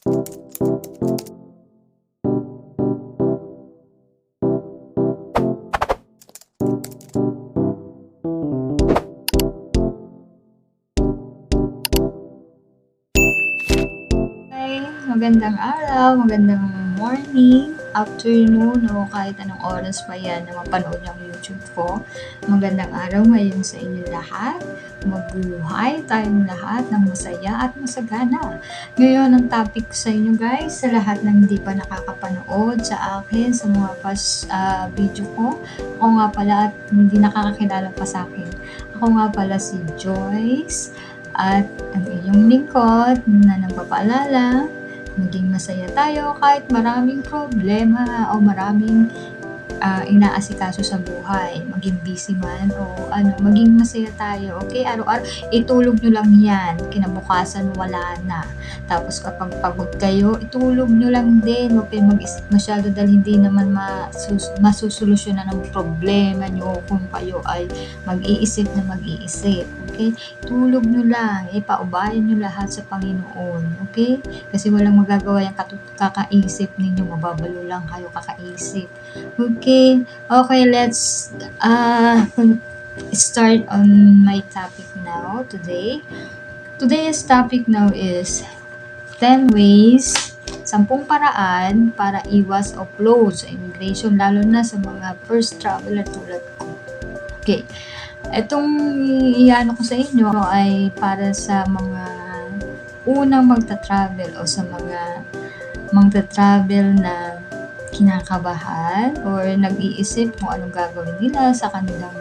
Magandang araw, magandang morning, afternoon, o kahit anong oras pa yan na mapanood yung YouTube ko. Magandang araw ngayon sa inyo lahat. Mabuhay tayong lahat ng masaya at masagana. Ngayon, ang topic ko sa inyo guys, sa lahat ng hindi pa nakakapanood sa akin, sa mga pas ah, video ko, ako nga pala at hindi nakakakilala pa sa akin. Ako nga pala si Joyce at ang iyong lingkod na nagpapaalala, maging masaya tayo kahit maraming problema o maraming ah, inaasikaso sa buhay, maging busy man o ano, maging masaya tayo, okay? Araw-araw, itulog nyo lang yan, kinabukasan wala na. Tapos kapag pagod kayo, itulog nyo lang din, huwag kayo mag-isip masyado dahil hindi naman masus- masusolusyonan ng problema nyo kung kayo ay mag-iisip na mag-iisip, okay? Tulog nyo lang, ipaubayan nyo lahat sa Panginoon, okay? Kasi walang magagawa yung kakaisip ninyo, mababalo lang kayo kakaisip. Okay, okay, let's uh, start on my topic now today. Today's topic now is 10 ways, 10 paraan para iwas upload sa immigration, lalo na sa mga first traveler tulad ko. Okay, itong iano ko sa inyo ay para sa mga unang magta-travel o sa mga magta-travel na kinakabahan or nag-iisip kung anong gagawin nila sa kanilang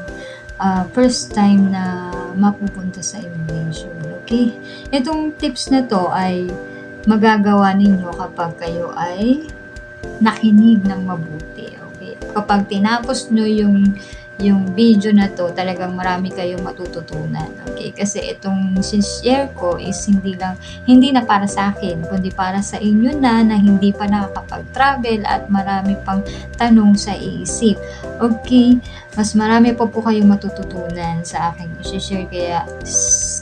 ah, first time na mapupunta sa immigration. Okay? Itong tips na to ay magagawa ninyo kapag kayo ay nakinig ng mabuti. Okay? Kapag tinapos nyo yung yung video na to, talagang marami kayong matututunan. Okay? Kasi itong share ko is hindi lang, hindi na para sa akin, kundi para sa inyo na na hindi pa nakakapag-travel at marami pang tanong sa iisip. Okay? Mas marami pa po kayong matututunan sa aking share Kaya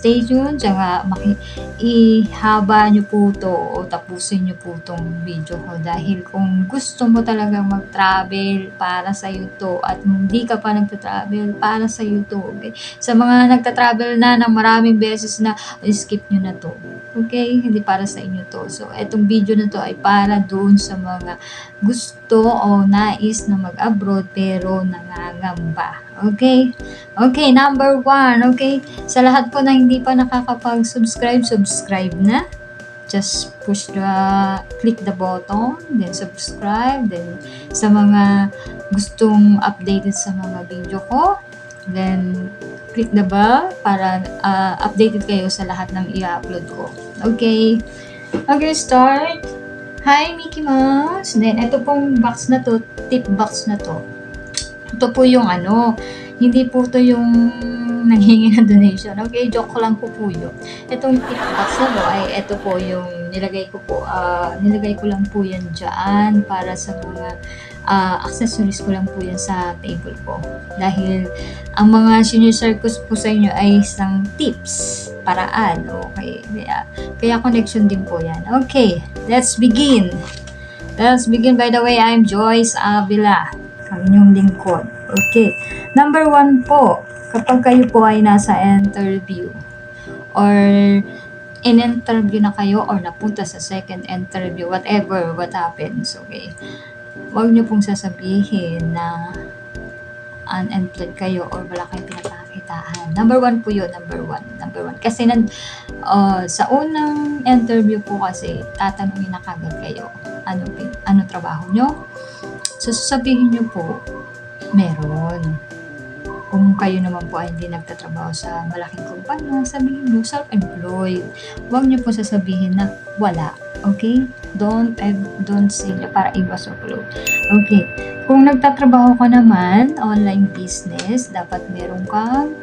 stay tuned. Tsaka maki- ihaba nyo po to o tapusin nyo po tong video ko. Dahil kung gusto mo talagang mag-travel para sa to at hindi ka pa nagta-travel para sa to. Okay? Sa mga nagta-travel na ng maraming beses na skip nyo na to. Okay? Hindi para sa inyo to. So, etong video na to ay para doon sa mga gusto o nais na mag-abroad pero nangangamba. Okay? Okay, number one. Okay? Sa lahat po na hindi pa nakakapag-subscribe, subscribe na. Just push the, click the button, then subscribe, then sa mga gustong updated sa mga video ko, then click the bell para ah, updated kayo sa lahat ng i-upload ko. Okay? Okay, start. Hi, Mickey Mouse. Then, ito pong box na to, tip box na to. Ito po yung ano, hindi po to yung nanghingi ng donation. Okay, joke ko lang po po yun. Itong tip box na to ay ito po yung nilagay ko po, ah, nilagay ko lang po yan dyan para sa mga ah, accessories ko lang po yan sa table ko. Dahil ang mga sinishare ko po sa inyo ay isang tips, paraan. Okay, kaya, kaya connection din po yan. Okay, let's begin. Let's begin. By the way, I'm Joyce Avila. Ang inyong lingkod. Okay. Number one po, kapag kayo po ay nasa interview or in-interview na kayo or napunta sa second interview, whatever, what happens, okay. Huwag niyo pong sasabihin na unemployed kayo or wala kayong pinagkakitaan. Number one po yun, number one. Number one. Kasi nan, uh, sa unang interview po kasi, tatanungin na kagad kayo, ano, ano trabaho nyo? So, sasabihin nyo po, meron. Kung kayo naman po ay hindi nagtatrabaho sa malaking kumpanya, sabihin nyo, self-employed. Huwag nyo po sasabihin na wala. Okay? Don't, don't say para iwas upload. Okay. Kung nagtatrabaho ka naman, online business, dapat meron kang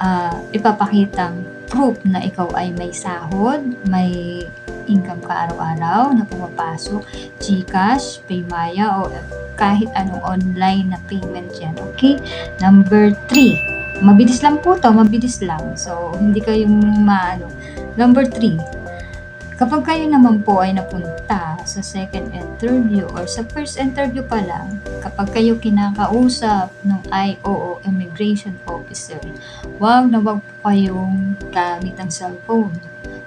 ah, ipapakitang proof na ikaw ay may sahod, may income ka araw-araw na pumapasok, Gcash, Paymaya, o kahit anong online na payment yan. Okay? Number three, mabilis lang po to, mabilis lang. So, hindi kayong maano. Number three, Kapag kayo naman po ay napunta sa second interview or sa first interview pa lang, kapag kayo kinakausap ng IOO Immigration Officer, wag na wag po kayong gamit ang cellphone.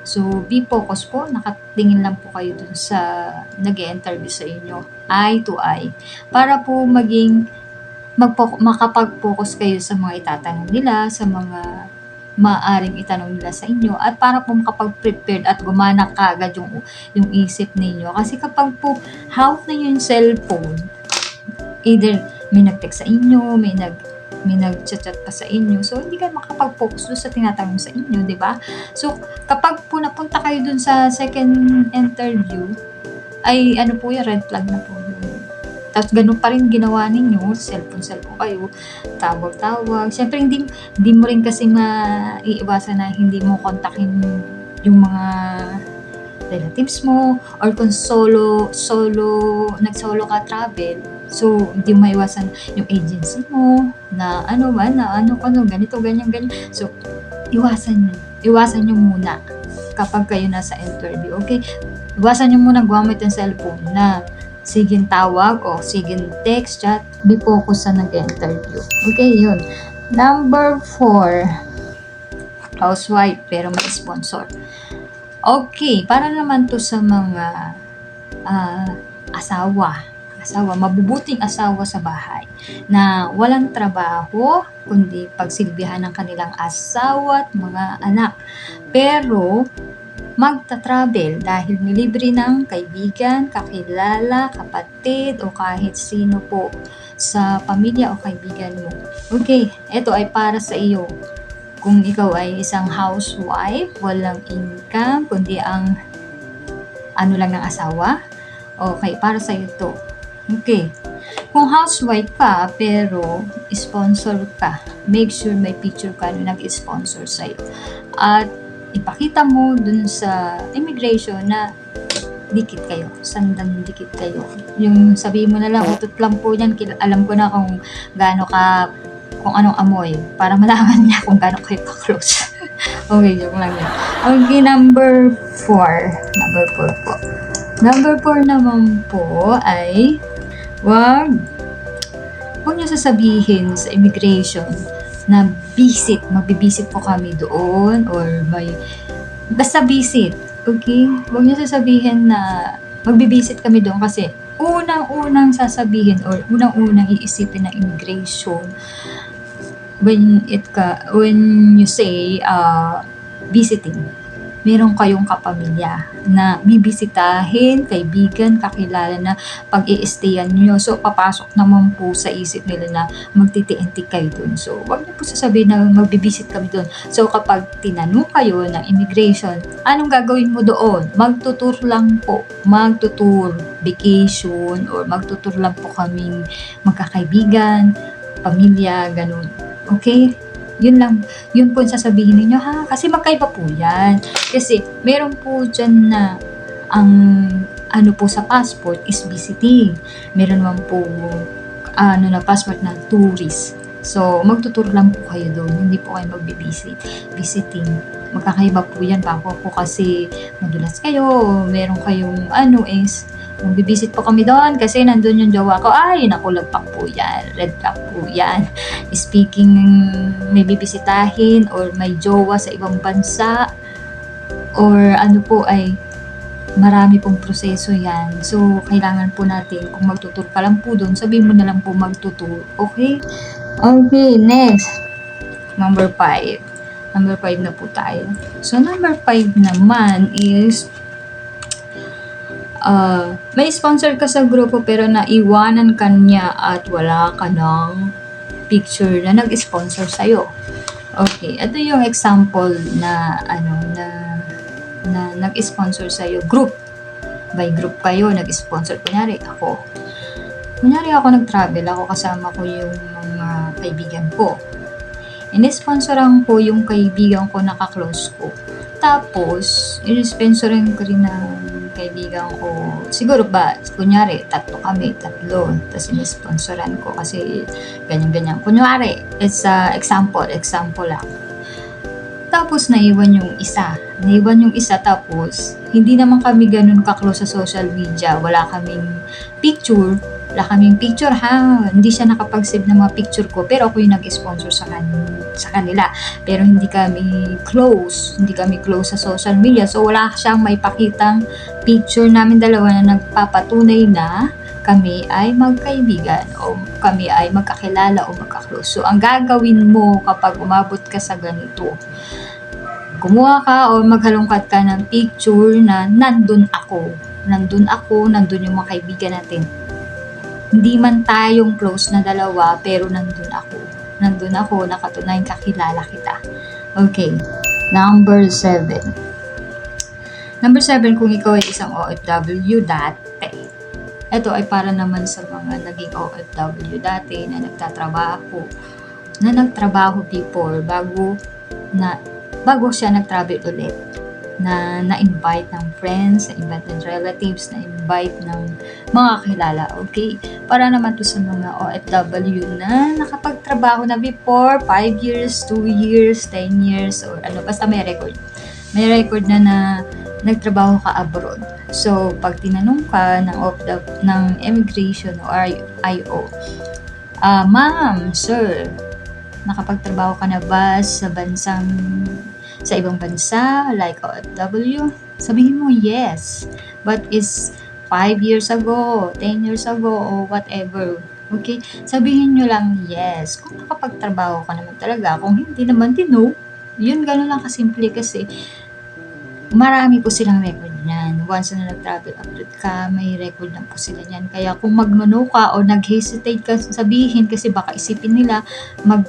So, be focus po, nakatingin lang po kayo dun sa nag interview sa inyo, eye to eye, para po maging makapag-focus kayo sa mga itatanong nila, sa mga maaring itanong nila sa inyo at para po makapag-prepared at gumana kaagad yung, yung isip ninyo. Kasi kapag po hawak na yung cellphone, either may nag-text sa inyo, may nag may nag-chat pa sa inyo. So, hindi ka makapag-focus doon sa tinatanong sa inyo, di ba? So, kapag po napunta kayo dun sa second interview, ay ano po yung red flag na po yun. Tapos ganun pa rin ginawa ninyo, cellphone-cellphone kayo, tawag-tawag. Siyempre, hindi, hindi mo rin kasi maiiwasan na hindi mo kontakin yung mga relatives mo or kung solo solo nag-solo ka travel so hindi maiwasan yung agency mo na ano ba na ano ano ganito ganyan ganyan. So iwasan nyo iwasan nyo muna kapag kayo nasa interview okay? Iwasan nyo muna gumamit ng cellphone na sigin tawag o sigin text chat be focus sa nag-interview okay? Yun. Number four housewife pero may sponsor. Okay, para naman to sa mga ah, asawa, asawa, mabubuting asawa sa bahay na walang trabaho kundi pagsilbihan ng kanilang asawa at mga anak. Pero magta-travel dahil nilibre ng kaibigan, kakilala, kapatid o kahit sino po sa pamilya o kaibigan mo. Okay, ito ay para sa iyo kung ikaw ay isang housewife, walang income, kundi ang ano lang ng asawa, okay, para sa ito. Okay. Kung housewife ka, pero sponsor ka, make sure may picture ka na nag-sponsor sa'yo. At ipakita mo dun sa immigration na dikit kayo, sandan dikit kayo. Yung sabihin mo na lang, utot lang po yan, alam ko na kung gaano ka kung anong amoy para malaman niya kung gaano kayo ka-close. okay, joke lang yun. Okay, number four. Number four po. Number four naman po ay wag huwag niyo sasabihin sa immigration na visit, magbibisit po kami doon or may basta visit. Okay? Huwag niyo sasabihin na magbibisit kami doon kasi unang-unang sasabihin or unang-unang iisipin ng immigration when it ka when you say uh, visiting meron kayong kapamilya na bibisitahin, kaibigan, kakilala na pag i nyo. So, papasok naman po sa isip nila na magtitiintik kayo dun. So, wag niyo po sasabihin na magbibisit kami dun. So, kapag tinanong kayo ng immigration, anong gagawin mo doon? Magtutur lang po. Magtutur, vacation, or magtutur lang po kaming magkakaibigan, pamilya, ganun. Okay? Yun lang, yun po yung sasabihin ninyo ha, kasi magkaiba po yan. Kasi meron po dyan na ang ano po sa passport is visiting. Meron naman po ano na passport na tourist. So, magtutur lang po kayo doon. Hindi po kayo magbibisit. Visiting. Magkakaiba po yan. Bako po kasi madulas kayo. Meron kayong ano is Magbibisit po kami doon kasi nandun yung jowa ko. Ay, naku, lagpak po yan. Red flag po yan. Speaking, may bibisitahin or may jowa sa ibang bansa or ano po ay marami pong proseso yan. So, kailangan po natin, kung magtutur ka lang po doon, sabihin mo na lang po magtutur. Okay? Okay, next. Number 5. Number 5 na po tayo. So, number 5 naman is uh, may sponsor ka sa grupo pero naiwanan ka niya at wala ka ng picture na nag-sponsor sa'yo. Okay, ito yung example na ano na na nag-sponsor sa'yo group. By group kayo nag-sponsor. Kunyari ako. Kunyari ako nag-travel, ako kasama ko yung mga kaibigan ko. In-sponsoran ko yung kaibigan ko na ka-close ko. Tapos, in-sponsoran ko rin ng kaibigan ko, siguro ba, kunyari, tatlo kami, tatlo, tapos in-sponsoran ko kasi ganyan-ganyan. Kunyari, it's a example, example lang. Tapos naiwan yung isa. Naiwan yung isa tapos hindi naman kami ganun ka-close sa social media. Wala kaming picture. Wala kaming picture ha. Hindi siya nakapag-save ng mga picture ko pero ako yung nag-sponsor sa, kan- sa kanila. Pero hindi kami close. Hindi kami close sa social media. So wala siyang may pakitang picture namin dalawa na nagpapatunay na kami ay magkaibigan o kami ay magkakilala o magkaklose. So, ang gagawin mo kapag umabot ka sa ganito, kumuha ka o maghalongkat ka ng picture na nandun ako. Nandun ako, nandun yung mga kaibigan natin. Hindi man tayong close na dalawa, pero nandun ako. Nandun ako, nakatunayan kakilala kita. Okay. Number seven. Number seven, kung ikaw ay isang OFW dati, ito ay para naman sa mga naging OFW dati na nagtatrabaho, na nagtrabaho before bago na bago siya nag-travel ulit na na-invite ng friends, na-invite ng relatives, na-invite ng mga kilala. Okay? Para naman to sa mga OFW na nakapagtrabaho na before, 5 years, 2 years, 10 years, or ano, basta may record. May record na na nagtrabaho ka abroad. So, pag tinanong ka ng, of the, ng immigration o IO, ah, ma'am, sir, nakapagtrabaho ka na ba sa bansang, sa ibang bansa, like OFW? Sabihin mo, yes. But is 5 years ago, 10 years ago, or whatever. Okay? Sabihin nyo lang, yes. Kung nakapagtrabaho ka naman talaga, kung hindi naman, di no. Yun, gano'n lang kasimple kasi marami po silang record niyan. Once na nag-travel abroad ka, may record na po sila niyan. Kaya kung magno ka o nag-hesitate ka sabihin kasi baka isipin nila mag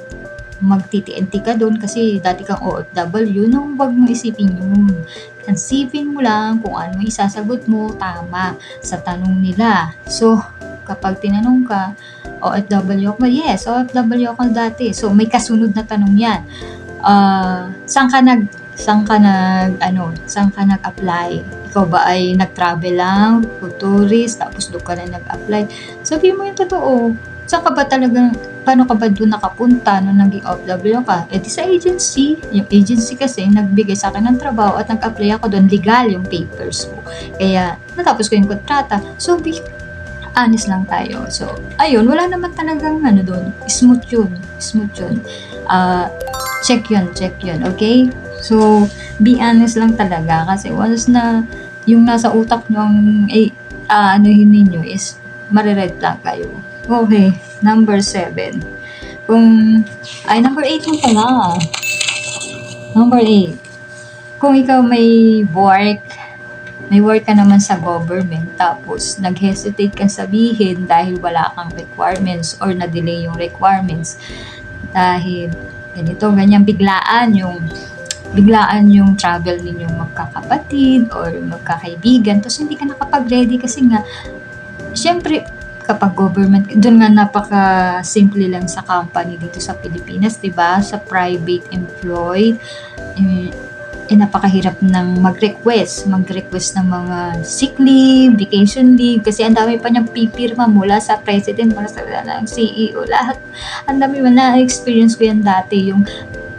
magti-TNT ka doon kasi dati kang OFW, no, wag mo isipin yun. Isipin mo lang kung ano yung isasagot mo, tama, sa tanong nila. So, kapag tinanong ka, OFW ako, yes, OFW ako dati. So, may kasunod na tanong yan. Uh, saan ka nag saan ka nag ano, saan ka nag-apply? Ikaw ba ay nag-travel lang, tourist, tapos doon ka na nag-apply? Sabihin mo yung totoo. Saan ka ba talaga, paano ka ba doon nakapunta nung naging OFW ka? Eh di sa agency. Yung agency kasi nagbigay sa akin ng trabaho at nag-apply ako doon, legal yung papers ko. Kaya natapos ko yung kontrata. So, be honest lang tayo. So, ayun, wala naman talagang ano doon. Smooth yun. Smooth yun. Uh, check yun, check yun. Okay? So, be honest lang talaga kasi once na yung nasa utak nyo ang eh, uh, ano yun ninyo is marired lang kayo. Okay, number 7. Kung, ay, number 8 mo pala. Number 8. Kung ikaw may work, may work ka naman sa government, tapos nag-hesitate kang sabihin dahil wala kang requirements or na-delay yung requirements dahil ganito, ganyan biglaan yung biglaan yung travel ninyong magkakapatid or magkakaibigan, tapos hindi ka nakapag-ready kasi nga, syempre, kapag government, doon nga napaka-simple lang sa company dito sa Pilipinas, 'di ba? Sa private employed, eh, napakahirap ng mag-request, mag-request ng mga sick leave, vacation leave, kasi ang dami pa niyang pipirma mula sa president, mula sa ng CEO, lahat. Ang dami mo na experience ko yan dati, yung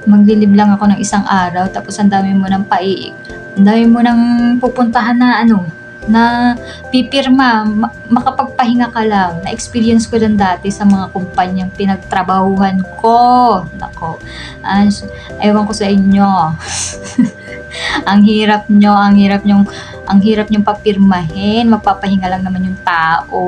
maglilib lang ako ng isang araw, tapos ang dami mo ng paiik. Ang dami mo nang pupuntahan na ano, na pipirma, ma- makapagpahinga ka lang. Na-experience ko lang dati sa mga kumpanyang pinagtrabahuhan ko. Nako, uh, ewan ko sa inyo. ang hirap nyo, ang hirap nyong, ang hirap nyong papirmahin. Magpapahinga lang naman yung tao.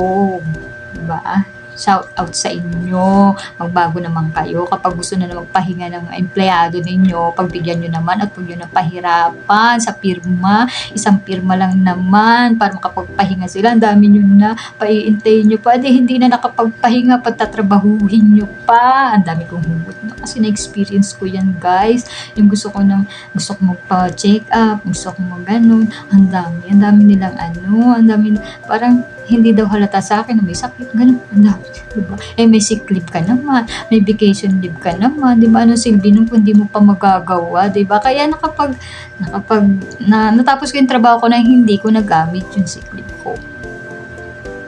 Diba? Shout out sa inyo. Magbago naman kayo. Kapag gusto na magpahinga ng empleyado ninyo, pagbigyan nyo naman at huwag nyo na pahirapan sa pirma. Isang pirma lang naman para makapagpahinga sila. Ang dami nyo na, paiintayin nyo pa. Di, hindi na nakapagpahinga, pagtatrabahuhin nyo pa. Ang dami kong hugot na kasi na-experience ko yan guys. Yung gusto ko nang, gusto ko magpa-check up, gusto ko mag ganun. Ang dami, ang dami nilang ano, ang dami, parang hindi daw halata sa akin na may sakit, ganun, ano, diba? Eh, may sick leave ka naman, may vacation leave ka naman, di ba? Ano silbi nung kung di mo pa magagawa, di ba? Kaya nakapag, nakapag, na, natapos ko yung trabaho ko na hindi ko nagamit yung sick leave ko.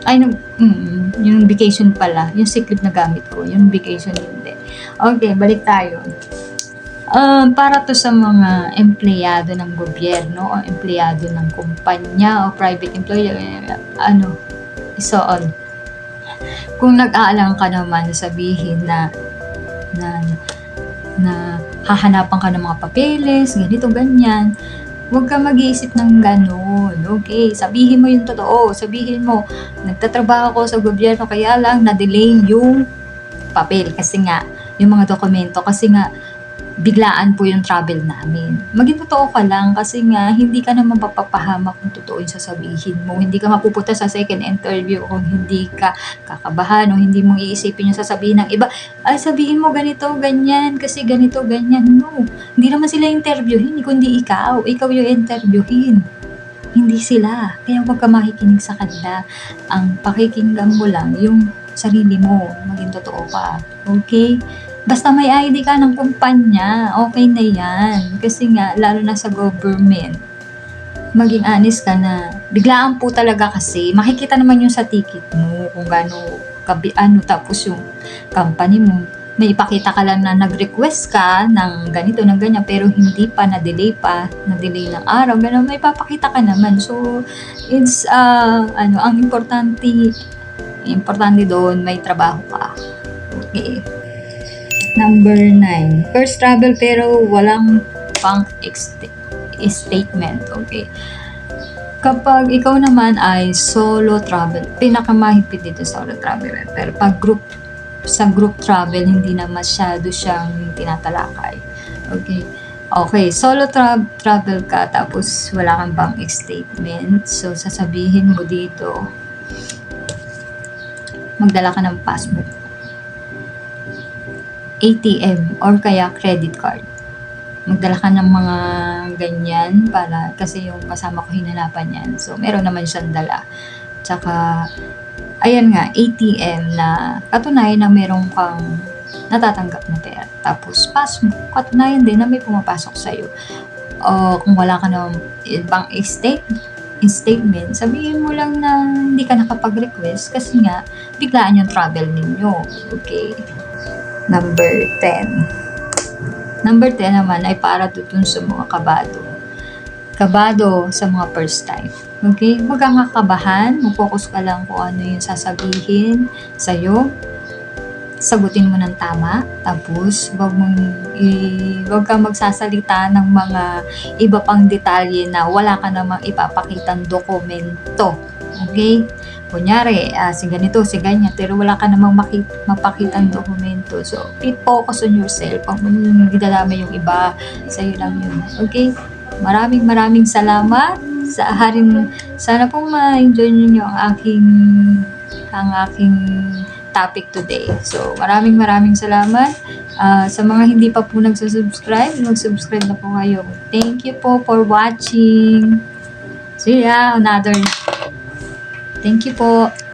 Ay, nag, mm, yung vacation pala, yung sick leave na gamit ko, yung vacation hindi. Okay, balik tayo. Um, para to sa mga empleyado ng gobyerno o empleyado ng kumpanya o private employer, ano, so on. Kung nag-aalang ka naman sabihin na na na hahanapan ka ng mga papeles, ganito, ganyan. Huwag ka mag-iisip ng ganun. Okay, sabihin mo yung totoo. Sabihin mo, nagtatrabaho ko sa gobyerno kaya lang na-delay yung papel kasi nga, yung mga dokumento kasi nga biglaan po yung travel namin. Maging totoo ka lang kasi nga hindi ka naman papapahamak kung totoo yung sasabihin mo. Hindi ka mapupunta sa second interview kung hindi ka kakabahan o hindi mo iisipin yung sasabihin ng iba. Ay, sabihin mo ganito, ganyan, kasi ganito, ganyan. No, hindi naman sila interviewin, kundi ikaw. Ikaw yung interviewin. Hindi sila. Kaya huwag ka makikinig sa kanila. Ang pakikinggan mo lang yung sarili mo. Maging totoo ka. Okay? Basta may ID ka ng kumpanya, okay na yan. Kasi nga, lalo na sa government, maging honest ka na, biglaan po talaga kasi, makikita naman yung sa ticket mo, kung gaano, kabi, ano, tapos yung company mo, may ipakita ka lang na nag-request ka ng ganito, ng ganyan, pero hindi pa, na-delay pa, na-delay ng araw, gano'n, may papakita ka naman. So, it's, uh, ano, ang importante, importante doon, may trabaho ka. Okay. Number 9. First travel pero walang bank statement. Okay. Kapag ikaw naman ay solo travel, pinakamahigpit dito solo travel. Pero pag group, sa group travel, hindi na masyado siyang tinatalakay. Okay. Okay, solo tra- travel ka tapos wala kang bank statement. So, sasabihin mo dito, magdala ka ng passbook. ATM or kaya credit card. Magdala ka ng mga ganyan para kasi yung kasama ko hinanapan yan. So, meron naman siyang dala. Tsaka, ayan nga, ATM na katunayan na meron kang natatanggap na pera. Tapos, pass mo. Katunayan din na may pumapasok sa'yo. O kung wala ka ng bank state, statement, sabihin mo lang na hindi ka nakapag-request kasi nga, biglaan yung travel ninyo. Okay? Number 10. Number 10 naman ay para tutun sa mga kabado. Kabado sa mga first time. Okay? Huwag kang kakabahan. Mag-focus ka lang kung ano yung sasabihin sa'yo. Sagutin mo ng tama. Tapos, wag mong i- wag kang magsasalita ng mga iba pang detalye na wala ka namang ipapakitang dokumento. Okay? Kunyari, ah, si ganito, si ganyan, pero wala ka namang maki- mapakitang dokumento. So, focus on yourself. Nang idadamay yung iba. Sa'yo lang yun. Okay? Maraming maraming salamat sa harin. Sana pong ma-enjoy niyo ang aking ang aking topic today. So, maraming maraming salamat. Ah, sa mga hindi pa po nagsusubscribe, mag-subscribe na po kayo. Thank you po for watching. See ya, another Thank you po.